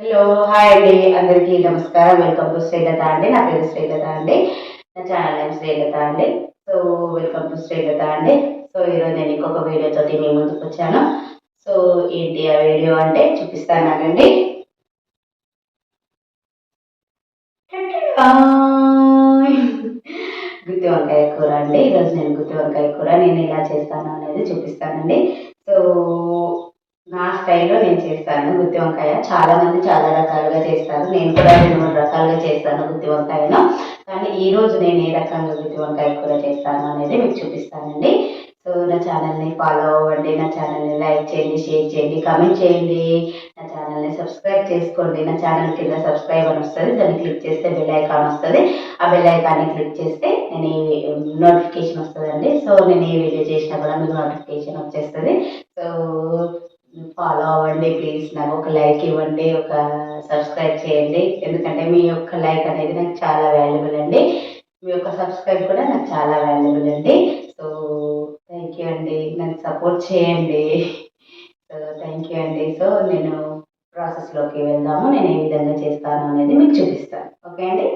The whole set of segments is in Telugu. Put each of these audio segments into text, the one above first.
హలో హాయ్ అండి. అందరికీ నమస్కారం. వెల్కమ్ టు శ్రీలత అండి. నా పేరు శ్రీలత అండి. నా ఛానల్ నేమ్ శ్రీలత అండి. సో వెల్కమ్ టు శ్రీలత అండి. సో ఈరోజు నేను ఇంకొక వీడియో మీ ముందుకు వచ్చాను. సో ఏంటి ఆ వీడియో అంటే చూపిస్తానండి. గుత్తి వంకాయ కూర అండి. ఈరోజు నేను గుత్తి వంకాయ కూర నేను ఎలా చేస్తాను అనేది చూపిస్తానండి. సో నా స్టైల్లో నేను చేస్తాను గుత్తి వంకాయ చాలా మంది చాలా రకాలుగా చేస్తారు. నేను కూడా రెండు మూడు రకాలుగా చేస్తాను గుత్తి వంకాయను కానీ ఈ రోజు నేను ఏ రకంగా గుత్తి వంకాయ కూర చేస్తాను అనేది మీకు చూపిస్తానండి. సో నా ఛానల్ని ఫాలో అవ్వండి నా ఛానల్ని లైక్ చేయండి షేర్ చేయండి కామెంట్ చేయండి. నా ఛానల్ని సబ్స్క్రైబ్ చేసుకోండి. నా ఛానల్ కింద సబ్స్క్రైబ్ అని వస్తుంది. దాన్ని క్లిక్ చేస్తే బెల్ ఐకాన్ వస్తుంది. ఆ బెల్ ఐకాన్ని క్లిక్ చేస్తే నేను నోటిఫికేషన్ వస్తుందండి. సో నేను ఏ వీడియో చేసినా కూడా మీకు నోటిఫికేషన్ వచ్చేస్తుంది. సో ఫాలో అవ్వండి ప్లీజ్. నాకు ఒక లైక్ ఇవ్వండి ఒక సబ్స్క్రైబ్ చేయండి. ఎందుకంటే మీ యొక్క లైక్ అనేది నాకు చాలా వాల్యుబుల్ అండి. మీ యొక్క సబ్స్క్రైబ్ కూడా నాకు చాలా వాల్యుబుల్ అండి. సో థ్యాంక్ యూ అండి. నన్ను సపోర్ట్ చేయండి. సో థ్యాంక్ యూ అండి. సో నేను ప్రాసెస్లోకి వెళ్దాము. నేను ఏ విధంగా చేస్తాను అనేది మీకు చూపిస్తాను. ఓకే అండి?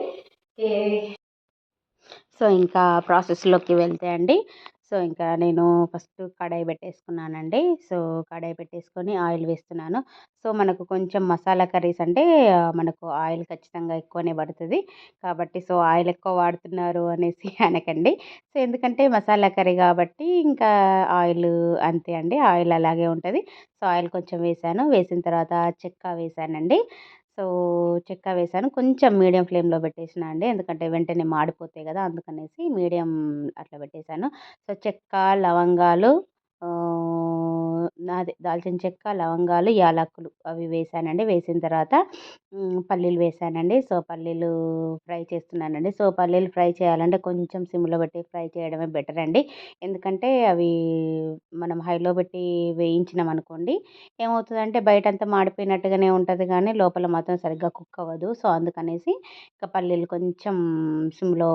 సో ఇంకా ప్రాసెస్లోకి వెళ్తే అండి. సో ఇంకా నేను ఫస్ట్ కడాయి పెట్టేసుకున్నానండి. సో కడాయి పెట్టేసుకొని ఆయిల్ వేస్తున్నాను. సో మనకు కొంచెం మసాలా కర్రీస్ అంటే మనకు ఆయిల్ ఖచ్చితంగా ఎక్కువనే పడుతుంది. కాబట్టి సో ఆయిల్ ఎక్కువ వాడుతున్నారు అనేసి అనకండి. సో ఎందుకంటే మసాలా కర్రీ కాబట్టి ఇంకా ఆయిల్ అంతే అండి. ఆయిల్ అలాగే ఉంటుంది. సో ఆయిల్ కొంచెం వేసాను. వేసిన తర్వాత చెక్క వేసానండి. సో చెక్క వేసాను కొంచెం మీడియం ఫ్లేమ్లో పెట్టేసిన అండి. ఎందుకంటే వెంటనే మాడిపోతాయి కదా! అందుకనేసి మీడియం అట్లా పెట్టేశాను. సో చెక్క లవంగాలు నాది దాల్చిన చెక్క లవంగాలు యాలకులు అవి వేసానండి. వేసిన తర్వాత పల్లీలు వేసానండి. సో పల్లీలు ఫ్రై చేస్తున్నానండి. సో పల్లీలు ఫ్రై చేయాలంటే కొంచెం సిమ్లో పెట్టి ఫ్రై చేయడమే బెటర్ అండి. ఎందుకంటే అవి మనం హైలో పెట్టి వేయించినాం అనుకోండి ఏమవుతుందంటే బయట అంతా మాడిపోయినట్టుగానే ఉంటుంది కానీ లోపల మాత్రం సరిగ్గా కుక్ అవ్వదు. సో అందుకనేసి ఇంకా పల్లీలు కొంచెం సిమ్లో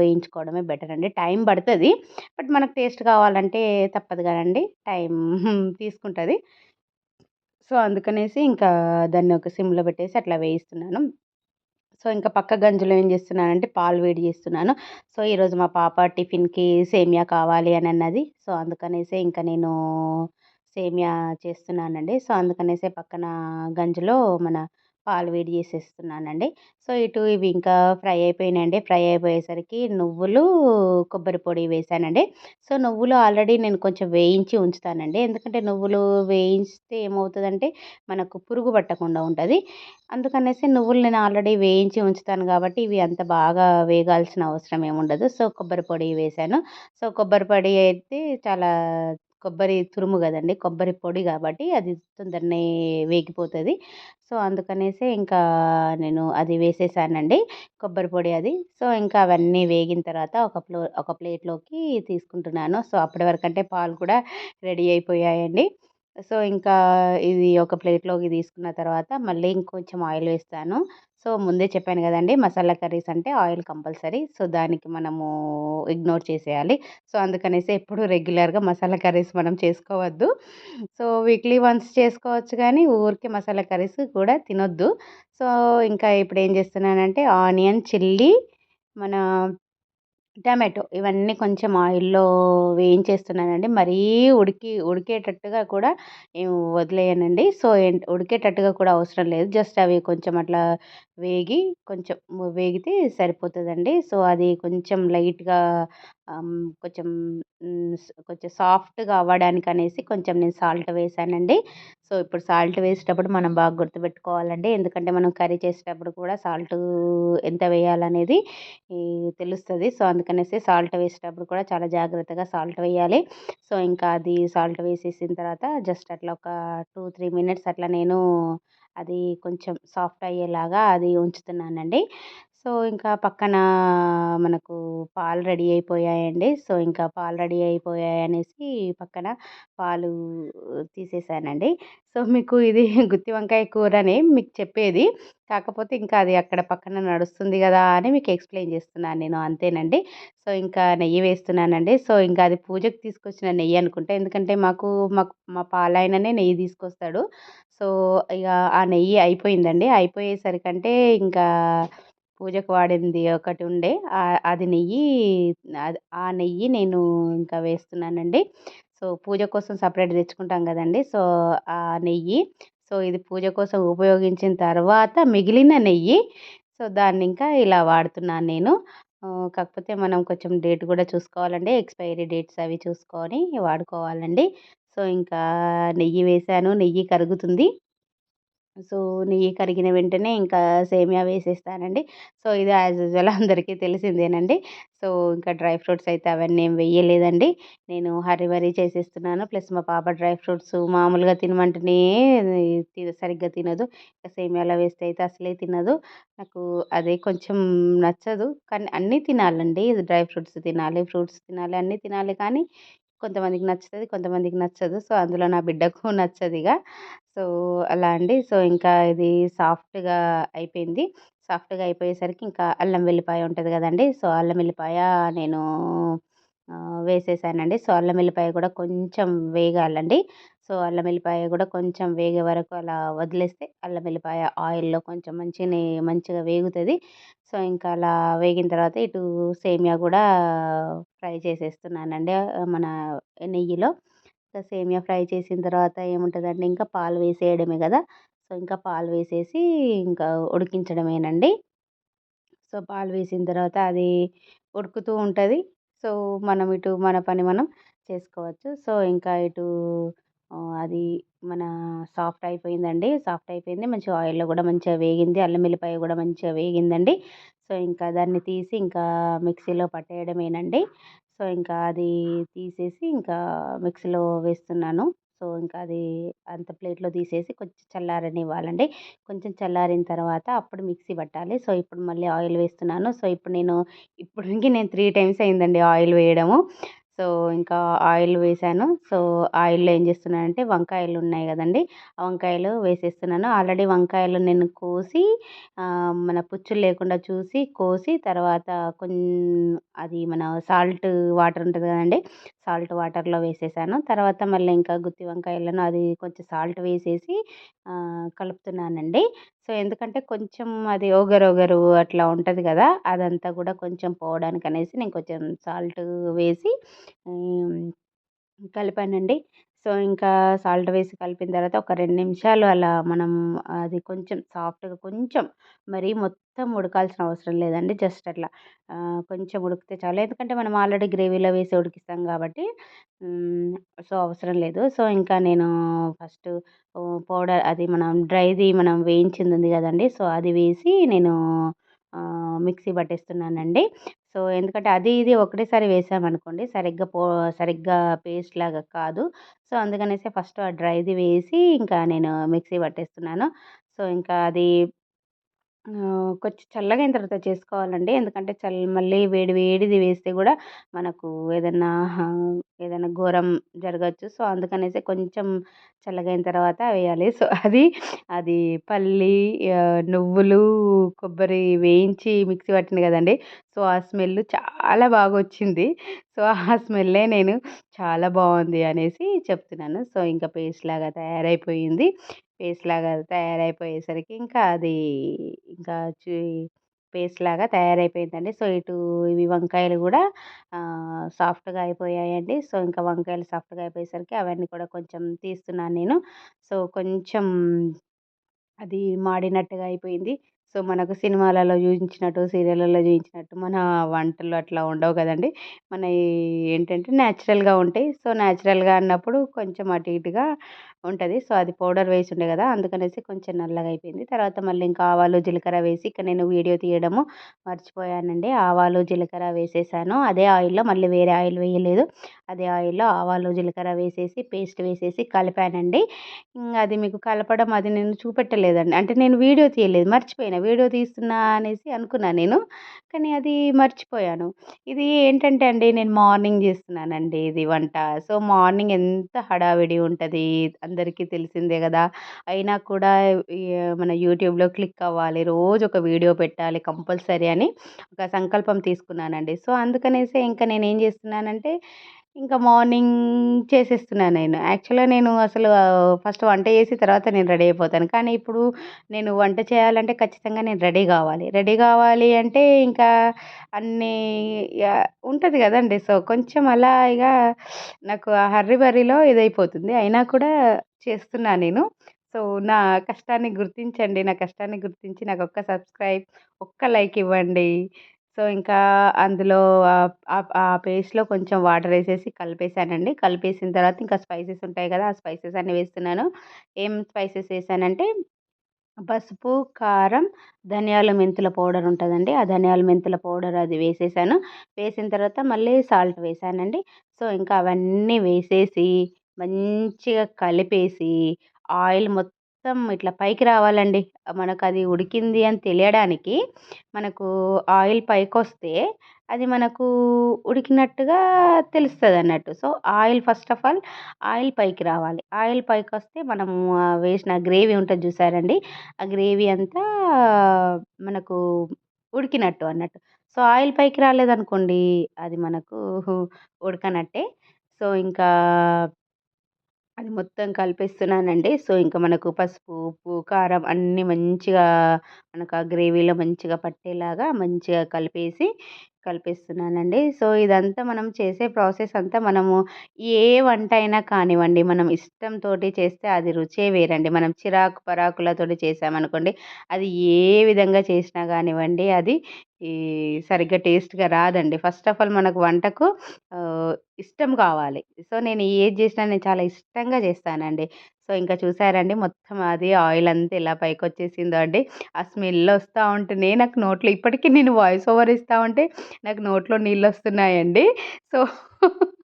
వేయించుకోవడమే బెటర్ అండి. టైం పడుతుంది బట్ మనకు టేస్ట్ కావాలంటే తప్పదు కదండి. టైం తీసుకుంటుంది. సో అందుకనేసి ఇంకా దాన్ని ఒక సిమ్లో పెట్టేసి అట్లా వేయిస్తున్నాను. సో ఇంకా పక్క గంజులో ఏం చేస్తున్నానంటే పాలు వేడి చేస్తున్నాను. సో ఈరోజు మా పాప టిఫిన్కి సేమియా కావాలి అని అన్నది. సో అందుకనేసి ఇంకా నేను సేమియా చేస్తున్నానండి. సో అందుకనేసే పక్కన గంజులో మన పాలు వేడి చేసేస్తున్నానండి. సో ఇటు ఇవి ఇంకా ఫ్రై అయిపోయినాయండి. ఫ్రై అయిపోయేసరికి నువ్వులు కొబ్బరి పొడి వేసానండి. సో నువ్వులు ఆల్రెడీ నేను కొంచెం వేయించి ఉంచుతానండి. ఎందుకంటే నువ్వులు వేయిస్తే ఏమవుతుందంటే మనకు పురుగు పట్టకుండా ఉంటుంది. అందుకనేసి నువ్వులు నేను ఆల్రెడీ వేయించి ఉంచుతాను కాబట్టి ఇవి అంత బాగా వేగాల్సిన అవసరం ఏముండదు. సో కొబ్బరి పొడి వేసాను. సో కొబ్బరి పొడి అయితే చాలా కొబ్బరి తురుము కదండి! కొబ్బరి పొడి కాబట్టి అది తొందరనే వేగిపోతుంది. సో అందుకనేసి ఇంకా నేను అది వేసేసానండి. కొబ్బరి పొడి అది. సో ఇంకా అవన్నీ వేగిన తర్వాత ఒక ప్లో ఒక ప్లేట్లోకి తీసుకుంటున్నాను. సో అప్పటి వరకంటే పాలు కూడా రెడీ అయిపోయాయండి. సో ఇంకా ఇది ఒక ప్లేట్లోకి తీసుకున్న తర్వాత మళ్ళీ ఇంకొంచెం ఆయిల్ వేస్తాను. సో ముందే చెప్పాను కదండి మసాలా కర్రీస్ అంటే ఆయిల్ కంపల్సరీ. సో దానికి మనము ఇగ్నోర్ చేసేయాలి. సో అందుకనేసి ఎప్పుడు రెగ్యులర్గా మసాలా కర్రీస్ మనం చేసుకోవద్దు. సో వీక్లీ వన్స్ చేసుకోవచ్చు కానీ ఊరికే మసాలా కర్రీస్ కూడా తినొద్దు. సో ఇంకా ఇప్పుడు ఏం చేస్తున్నానంటే ఆనియన్ చిల్లీ మన టమాటో ఇవన్నీ కొంచెం ఆయిల్లో వేయించేస్తున్నానండి. మరీ ఉడికి ఉడికేటట్టుగా కూడా వదిలేయనండి. సో ఉడికేటట్టుగా కూడా అవసరం లేదు. జస్ట్ అవి కొంచెం అట్లా వేగి కొంచెం వేగితే సరిపోతుందండి. సో అది కొంచెం లైట్గా కొంచెం కొంచెం సాఫ్ట్గా అవ్వడానికి అనేసి కొంచెం నేను సాల్ట్ వేసానండి. సో ఇప్పుడు సాల్ట్ వేసేటప్పుడు మనం బాగా గుర్తుపెట్టుకోవాలండి. ఎందుకంటే మనం కర్రీ చేసేటప్పుడు కూడా సాల్ట్ ఎంత వేయాలనేది తెలుస్తుంది. సో అందుకనేసి సాల్ట్ వేసేటప్పుడు కూడా చాలా జాగ్రత్తగా సాల్ట్ వేయాలి. సో ఇంకా అది సాల్ట్ వేసేసిన తర్వాత జస్ట్ అట్లా ఒక టూ త్రీ మినిట్స్ అట్లా నేను అది కొంచెం సాఫ్ట్ అయ్యేలాగా అది ఉంచుతున్నానండి. సో ఇంకా పక్కన మనకు పాలు రెడీ అయిపోయాయండి. సో ఇంకా పాలు రెడీ అయిపోయాయి అనేసి పక్కన పాలు తీసేసానండి. సో మీకు ఇది గుత్తి వంకాయ కూరని మీకు చెప్పేది. కాకపోతే ఇంకా అది అక్కడ పక్కన నడుస్తుంది కదా అని మీకు ఎక్స్ప్లెయిన్ చేస్తున్నాను నేను అంతేనండి. సో ఇంకా నెయ్యి వేస్తున్నానండి. సో ఇంకా అది పూజకు తీసుకొచ్చిన నెయ్యి అనుకుంటా. ఎందుకంటే మాకు మాకు మా పాలైననే నెయ్యి తీసుకొస్తాడు. సో ఇక ఆ నెయ్యి అయిపోయిందండి. అయిపోయేసరికంటే ఇంకా పూజకు వాడింది ఒకటి ఉండే. అది నెయ్యి ఆ నెయ్యి నేను ఇంకా వేస్తున్నానండి. సో పూజ కోసం సపరేట్ తెచ్చుకుంటాం కదండి. సో ఆ నెయ్యి సో ఇది పూజ కోసం ఉపయోగించిన తర్వాత మిగిలిన నెయ్యి సో దాన్ని ఇంకా ఇలా వాడుతున్నాను నేను. కాకపోతే మనం కొంచెం డేట్ కూడా చూసుకోవాలండి. ఎక్స్పైరీ డేట్స్ అవి చూసుకొని వాడుకోవాలండి. సో ఇంకా నెయ్యి వేసాను నెయ్యి కరుగుతుంది. సో నెయ్యి కరిగిన వెంటనే ఇంకా సేమియా వేసేస్తానండి. సో ఇది యాజ్ యూజువల్ అందరికీ తెలిసిందేనండి. సో ఇంకా డ్రై ఫ్రూట్స్ అయితే అవన్నీ ఏం వేయలేదండి నేను హరి బరి చేసేస్తున్నాను. ప్లస్ మా పాప డ్రై ఫ్రూట్స్ మామూలుగా తినమంటేనే సరిగ్గా తినదు. సేమియాలో వేస్తే అయితే అసలే తినదు. నాకు అదే కొంచెం నచ్చదు. కానీ అన్నీ తినాలండి. డ్రై ఫ్రూట్స్ తినాలి ఫ్రూట్స్ తినాలి అన్నీ తినాలి కానీ కొంతమందికి నచ్చుతుంది కొంతమందికి నచ్చదు. సో అందులో నా బిడ్డకు నచ్చదు ఇక సో అలా అండి. సో ఇంకా ఇది సాఫ్ట్గా అయిపోయింది. సాఫ్ట్గా అయిపోయేసరికి ఇంకా అల్లం వెల్లిపాయ ఉంటుంది కదండి. సో అల్లం వెల్లిపాయ నేను వేసేసానండి. సో అల్లం వెల్లిపాయ కూడా కొంచెం వేగాలండి. సో అల్లం వెల్లిపాయ కూడా కొంచెం వేగే వరకు అలా వదిలేస్తే అల్లం వెల్లిపాయ ఆయిల్లో కొంచెం మంచిగా మంచిగా వేగుతుంది. సో ఇంకా అలా వేగిన తర్వాత ఇటు సేమియా కూడా ఫ్రై చేసేస్తున్నానండి మన నెయ్యిలో. ఇంకా సేమియా ఫ్రై చేసిన తర్వాత ఏముంటుందండి ఇంకా పాలు వేసేయడమే కదా! సో ఇంకా పాలు వేసేసి ఇంకా ఉడికించడమేనండి. సో పాలు వేసిన తర్వాత అది ఉడుకుతూ ఉంటుంది. సో మనం ఇటు మన పని మనం చేసుకోవచ్చు. సో ఇంకా ఇటు అది మన సాఫ్ట్ అయిపోయిందండి. సాఫ్ట్ అయిపోయింది. మంచిగా ఆయిల్లో కూడా మంచిగా వేగింది. అల్లం వెల్లిపాయ కూడా మంచిగా వేగిందండి. సో ఇంకా దాన్ని తీసి ఇంకా మిక్సీలో పట్టేయడమేనండి. సో ఇంకా అది తీసేసి ఇంకా మిక్సీలో వేస్తున్నాను. సో ఇంకా అది అంత ప్లేట్లో తీసేసి కొంచెం చల్లారనివ్వాలండి. కొంచెం చల్లారిన తర్వాత అప్పుడు మిక్సీ పట్టాలి. సో ఇప్పుడు మళ్ళీ ఆయిల్ వేస్తున్నాను. సో ఇప్పుడు నేను ఇప్పటికి నేను త్రీ టైమ్స్ అయిందండి ఆయిల్ వేయడము. సో ఇంకా ఆయిల్ వేసాను. సో ఆయిల్లో ఏం చేస్తున్నానంటే వంకాయలు ఉన్నాయి కదండి ఆ వంకాయలు వేసేస్తున్నాను. ఆల్రెడీ వంకాయలు నేను కోసి మన పుచ్చులు లేకుండా చూసి కోసి తర్వాత కొన్ అది మన సాల్ట్ వాటర్ ఉంటుంది కదండి సాల్ట్ వాటర్లో వేసేసాను. తర్వాత మళ్ళీ ఇంకా గుత్తి వంకాయలను అది కొంచెం సాల్ట్ వేసేసి కలుపుతున్నానండి. సో ఎందుకంటే కొంచెం అది ఒగరు ఒగరు అట్లా ఉంటుంది కదా అదంతా కూడా కొంచెం పోవడానికి అనేసి నేను కొంచెం సాల్ట్ వేసి కలిపానండి. సో ఇంకా సాల్ట్ వేసి కలిపిన తర్వాత ఒక రెండు నిమిషాలు అలా మనం అది కొంచెం సాఫ్ట్గా కొంచెం మరీ మొత్తం ఉడకాల్సిన అవసరం లేదండి. జస్ట్ అట్లా కొంచెం ఉడికితే చాలు. ఎందుకంటే మనం ఆల్రెడీ గ్రేవీలో వేసి ఉడికిస్తాం కాబట్టి సో అవసరం లేదు. సో ఇంకా నేను ఫస్ట్ పౌడర్ అది మనం డ్రైది మనం వేయించింది ఉంది కదండి సో అది వేసి నేను మిక్సీ పట్టేస్తున్నానండి. సో ఎందుకంటే అది ఇది ఒకటేసారి వేసామనుకోండి సరిగ్గా పో సరిగ్గా పేస్ట్ లాగా కాదు. సో అందుకనేసి ఫస్ట్ ఆ డ్రైది వేసి ఇంకా నేను మిక్సీ పట్టేస్తున్నాను. సో ఇంకా అది కొంచెం చల్లగా అయిన తర్వాత చేసుకోవాలండి. ఎందుకంటే చల్ మళ్ళీ వేడి వేడిది వేస్తే కూడా మనకు ఏదన్నా ఏదైనా ఘోరం జరగచ్చు. సో అందుకనేసి కొంచెం చల్లగైన తర్వాత వేయాలి. సో అది అది పల్లి నువ్వులు కొబ్బరి వేయించి మిక్సీ పట్టింది కదండి. సో ఆ స్మెల్ చాలా బాగా వచ్చింది సో ఆ స్మెల్లే నేను చాలా బాగుంది అనేసి చెప్తున్నాను. సో ఇంకా పేస్ట్ లాగా తయారైపోయింది. పేస్ట్ లాగా తయారైపోయేసరికి ఇంకా అది ఇంకా పేస్ట్ లాగా తయారైపోయిందండి. సో ఇటు ఇవి వంకాయలు కూడా సాఫ్ట్గా అయిపోయాయండి. సో ఇంకా వంకాయలు సాఫ్ట్గా అయిపోయేసరికి అవన్నీ కూడా కొంచెం తీస్తున్నాను నేను. సో కొంచెం అది మాడినట్టుగా అయిపోయింది. సో మనకు సినిమాలలో చూపించినట్టు సీరియళ్ళలో చూపించినట్టు మన వంటలు అట్లా ఉండవు కదండి. మన ఏంటంటే న్యాచురల్గా ఉంటాయి. సో న్యాచురల్గా అన్నప్పుడు కొంచెం అటు ఇటుగా ఉంటుంది. సో అది పౌడర్ వేసి ఉండే కదా! అందుకనేసి కొంచెం నల్లగా అయిపోయింది. తర్వాత మళ్ళీ ఇంకా ఆవాలు జీలకర్ర వేసి ఇక్కడ నేను వీడియో తీయడము మర్చిపోయానండి. ఆవాలు జీలకర్ర వేసేసాను. అదే ఆయిల్లో మళ్ళీ వేరే ఆయిల్ వేయలేదు. అదే ఆయిల్లో ఆవాలు జీలకర్ర వేసేసి పేస్ట్ వేసేసి కలిపానండి. ఇంకా అది మీకు కలపడం అది నేను చూపెట్టలేదండి. అంటే నేను వీడియో తీయలేదు మర్చిపోయినా. వీడియో తీస్తున్నా అనేసి అనుకున్నాను నేను కానీ అది మర్చిపోయాను. ఇది ఏంటంటే అండి నేను మార్నింగ్ చేస్తున్నానండి ఇది వంట. సో మార్నింగ్ ఎంత హడావిడి ఉంటుంది అందరికీ తెలిసిందే కదా. అయినా కూడా మన యూట్యూబ్లో క్లిక్ అవ్వాలి రోజు ఒక వీడియో పెట్టాలి కంపల్సరీ అని ఒక సంకల్పం తీసుకున్నానండి. సో అందుకనేసి ఇంకా నేను ఏం చేస్తున్నానంటే ఇంకా మార్నింగ్ చేసేస్తున్నాను నేను. యాక్చువల్గా నేను అసలు ఫస్ట్ వంట చేసి తర్వాత నేను రెడీ అయిపోతాను. కానీ ఇప్పుడు నేను వంట చేయాలంటే ఖచ్చితంగా నేను రెడీ కావాలి. రెడీ కావాలి అంటే ఇంకా అన్నీ ఉంటుంది కదండి. సో కొంచెం అలా ఇక నాకు ఆ హర్రీ బర్రీలో ఇదైపోతుంది. అయినా కూడా చేస్తున్నా నేను. సో నా కష్టాన్ని గుర్తించండి. నా కష్టాన్ని గుర్తించి నాకు ఒక్క సబ్స్క్రైబ్ ఒక్క లైక్ ఇవ్వండి. సో ఇంకా అందులో ఆ పేస్ట్లో కొంచెం వాటర్ వేసేసి కలిపేసానండి. కలిపేసిన తర్వాత ఇంకా స్పైసెస్ ఉంటాయి కదా ఆ స్పైసెస్ అన్నీ వేస్తున్నాను. ఏం స్పైసెస్ వేసానంటే పసుపు కారం ధనియాల మెంతుల పౌడర్ ఉంటుందండి. ఆ ధనియాల మెంతుల పౌడర్ అది వేసేసాను. వేసిన తర్వాత మళ్ళీ సాల్ట్ వేసానండి. సో ఇంకా అవన్నీ వేసేసి మంచిగా కలిపేసి ఆయిల్ మొత్తం మొత్తం ఇట్లా పైకి రావాలండి. మనకు అది ఉడికింది అని తెలియడానికి మనకు ఆయిల్ పైకి వస్తే అది మనకు ఉడికినట్టుగా తెలుస్తుంది అన్నట్టు. So oil first of all oil పైకి రావాలి. ఆయిల్ పైకి వస్తే మనము వేసిన గ్రేవీ ఉంటుంది చూసారండి. ఆ గ్రేవీ అంతా మనకు ఉడికినట్టు అన్నట్టు. సో ఆయిల్ పైకి రాలేదనుకోండి అది మనకు ఉడకనట్టే. సో ఇంకా అది మొత్తం కలిపేస్తున్నానండి. సో ఇంకా మనకు పసుపు ఉప్పు కారం అన్నీ మంచిగా మనకు ఆ గ్రేవీలో మంచిగా పట్టేలాగా మంచిగా కలిపేసి కలిపేస్తున్నానండి. సో ఇదంతా మనం చేసే ప్రాసెస్ అంతా మనము ఏ వంట అయినా కానివ్వండి మనం ఇష్టంతో చేస్తే అది రుచే వేరండి. మనం చిరాకు పరాకులతో చేసామనుకోండి అది ఏ విధంగా చేసినా కానివ్వండి అది ఈ సరిగ్గా టేస్ట్గా రాదండి. ఫస్ట్ ఆఫ్ ఆల్ మనకు వంటకు ఇష్టం కావాలి. సో నేను ఏది చేసినా నేను చాలా ఇష్టంగా చేస్తానండి. సో ఇంకా చూసారండి మొత్తం అది ఆయిల్ అంతా ఎలా పైకి వచ్చేసిందో అండి. ఆ స్మెల్ వస్తూ ఉంటేనే నాకు నోట్లో ఇప్పటికీ నేను వాయిస్ ఓవర్ ఇస్తూ ఉంటే నాకు నోట్లో నీళ్ళు వస్తున్నాయండి. సో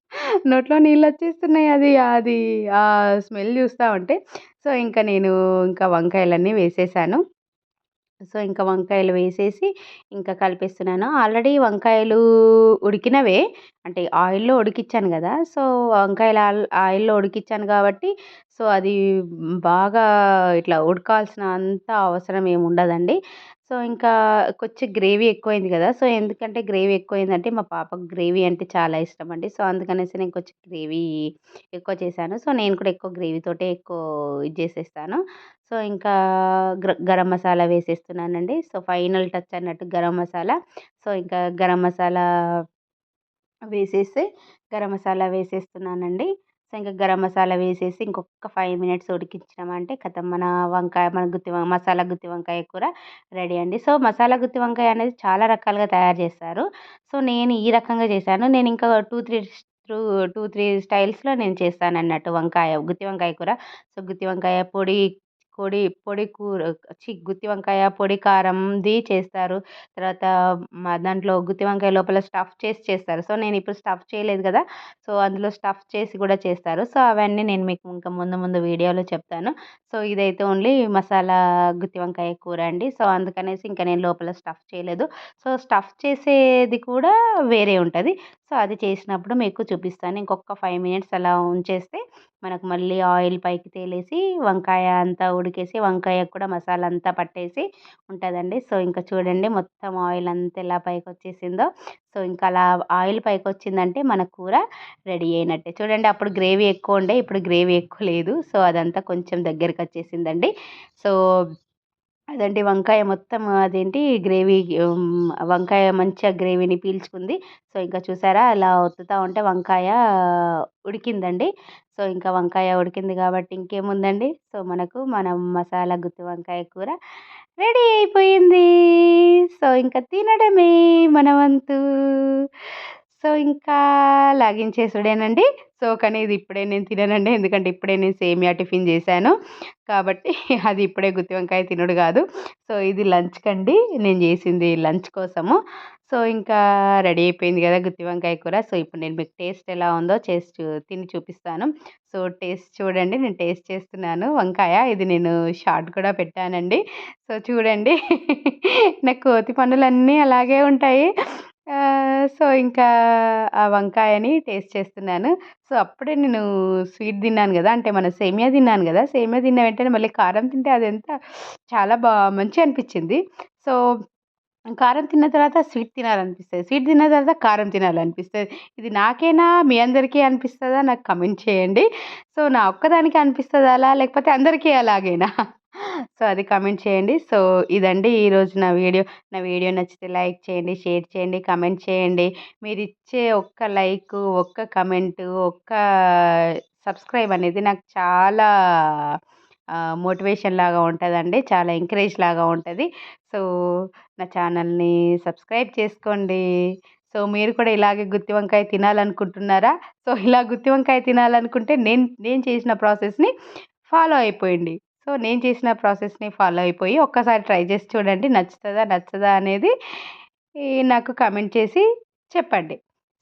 నోట్లో నీళ్ళు వచ్చేస్తున్నాయి అది అది ఆ స్మెల్ చూస్తూ ఉంటే. సో ఇంకా నేను ఇంకా వంకాయలన్నీ వేసేసాను. సో ఇంకా వంకాయలు వేసేసి ఇంకా కలిపేస్తున్నాను. ఆల్రెడీ వంకాయలు ఉడికినవే. అంటే ఆయిల్లో ఉడికించాను కదా! సో వంకాయలు ఆయిల్లో ఉడికించాను కాబట్టి సో అది బాగా ఇట్లా ఉడకాల్సిన అంత అవసరం ఏమి ఉండదండి సో ఇంకా కొంచెం గ్రేవీ ఎక్కువైంది కదా! సో ఎందుకంటే గ్రేవీ ఎక్కువైందంటే మా పాపకు గ్రేవీ అంటే చాలా ఇష్టం అండి. సో అందుకనేసి నేను కొంచెం గ్రేవీ ఎక్కువ చేశాను. సో నేను కూడా ఎక్కువ గ్రేవీతోటే ఎక్కువ ఇది చేసేస్తాను. సో ఇంకా గరం మసాలా వేసేస్తున్నానండి. సో ఫైనల్ టచ్ అన్నట్టు గరం మసాలా. సో ఇంకా గరం మసాలా వేసేసి గరం మసాలా వేసేస్తున్నానండి. సో ఇంకా గరం మసాలా వేసేసి ఇంకొక ఫైవ్ మినిట్స్ ఉడికించినామంటే కథ. మన వంకాయ మన గుత్తి మసాలా గుత్తి వంకాయ కూర రెడీ అండి. సో మసాలా గుత్తి వంకాయ అనేది చాలా రకాలుగా తయారు చేస్తారు. సో నేను ఈ రకంగా చేశాను. నేను ఇంకా two three two two three స్టైల్స్లో నేను చేస్తాను అన్నట్టు వంకాయ గుత్తి వంకాయ కూర. సో గుత్తి వంకాయ పొడి పొడి పొడి కూర చి గుత్తి వంకాయ పొడి కారంది చేస్తారు. తర్వాత దాంట్లో గుత్తి వంకాయ లోపల స్టఫ్ చేసి చేస్తారు. సో నేను ఇప్పుడు స్టఫ్ చేయలేదు కదా! సో అందులో స్టఫ్ చేసి కూడా చేస్తారు. సో అవన్నీ నేను మీకు ఇంకా ముందు ముందు వీడియోలో చెప్తాను. సో ఇదైతే ఓన్లీ మసాలా గుత్తి వంకాయ కూర అండి. సో అందుకనేసి ఇంకా నేను లోపల స్టఫ్ చేయలేదు. సో స్టఫ్ చేసేది కూడా వేరే ఉంటుంది. సో అది చేసినప్పుడు మీకు చూపిస్తాను. ఇంకొక ఫైవ్ మినిట్స్ అలా ఉంచేస్తే మనకు మళ్ళీ ఆయిల్ పైకి తేలేసి వంకాయ అంతా ఉడికేసి వంకాయ కూడా మసాలా అంతా పట్టేసి ఉంటుందండి. సో ఇంకా చూడండి మొత్తం ఆయిల్ అంతా ఎలా పైకి వచ్చేసిందో సో ఇంకా అలా ఆయిల్ పైకి వచ్చిందంటే మన కూర రెడీ అయినట్టే. చూడండి అప్పుడు గ్రేవీ ఎక్కువ ఉండే ఇప్పుడు గ్రేవీ ఎక్కువ లేదు. సో అదంతా కొంచెం దగ్గరికి వచ్చేసిందండి సో అదండి. వంకాయ మొత్తం అదేంటి గ్రేవీ వంకాయ మంచిగా గ్రేవీని పీల్చుకుంది. సో ఇంకా చూసారా అలా ఒత్తుతూ ఉంటే వంకాయ ఉడికిందండి. సో ఇంకా వంకాయ ఉడికింది కాబట్టి ఇంకేముందండి? సో మనకు మనం మసాలా గుత్తి వంకాయ కూర రెడీ అయిపోయింది. సో ఇంకా తినడమే మన వంతు సో ఇంకా లాగించేసుడేనండి. సో కానీ ఇది ఇప్పుడే నేను తినానండి. ఎందుకంటే ఇప్పుడే నేను సేమియా టిఫిన్ చేశాను. కాబట్టి అది ఇప్పుడే గుత్తి వంకాయ తినుడు కాదు. సో ఇది లంచ్ కండి. నేను చేసింది లంచ్ కోసము. సో ఇంకా రెడీ అయిపోయింది కదా గుత్తి వంకాయ కూర. సో ఇప్పుడు నేను మీకు టేస్ట్ ఎలా ఉందో చేసి చూ తిని చూపిస్తాను. సో టేస్ట్ చూడండి. నేను టేస్ట్ చేస్తున్నాను. వంకాయ ఇది నేను షార్ట్ కూడా పెట్టానండి. సో చూడండి. నా కోతి పనులన్నీ అలాగే ఉంటాయి. సో ఇంకా ఆ వంకాయని టేస్ట్ చేస్తున్నాను. సో అప్పుడే నేను స్వీట్ తిన్నాను కదా! అంటే మన సేమియా తిన్నాను కదా! సేమియా తిన్న వెంటనే మళ్ళీ కారం తింటే అదంతా చాలా బా మంచిగా అనిపించింది. సో కారం తిన్న తర్వాత స్వీట్ తినాలనిపిస్తుంది. స్వీట్ తిన్న తర్వాత కారం తినాలనిపిస్తుంది. ఇది నాకేనా? మీ అందరికీ అనిపిస్తుందా? నాకు కమెంట్ చేయండి. సో నా ఒక్కదానికి అనిపిస్తుందా అలా? లేకపోతే అందరికీ అలాగేనా? సో అది కమెంట్ చేయండి. సో ఇదండి ఈరోజు నా వీడియో. నా వీడియో నచ్చితే లైక్ చేయండి షేర్ చేయండి కమెంట్ చేయండి. మీరు ఇచ్చే ఒక్క లైక్ ఒక్క కమెంట్ ఒక్క సబ్స్క్రైబ్ అనేది నాకు చాలా మోటివేషన్ లాగా ఉంటుందండి. చాలా ఎంకరేజ్ లాగా ఉంటుంది. సో నా ఛానల్ని సబ్స్క్రైబ్ చేసుకోండి. సో మీరు కూడా ఇలాగే గుత్తి వంకాయ తినాలనుకుంటున్నారా? సో ఇలా గుత్తి వంకాయ తినాలనుకుంటే నేను నేను చేసిన ప్రాసెస్ని ఫాలో అయిపోయింది సో నేను చేసిన ప్రాసెస్ని ఫాలో అయిపోయి ఒక్కసారి ట్రై చేసి చూడండి నచ్చుతుందా నచ్చదా అనేది నాకు కమెంట్ చేసి చెప్పండి.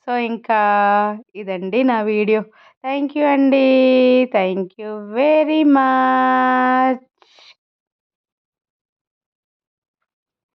సో ఇంకా ఇదండి నా వీడియో. థ్యాంక్ యూ అండి. Thank you very much.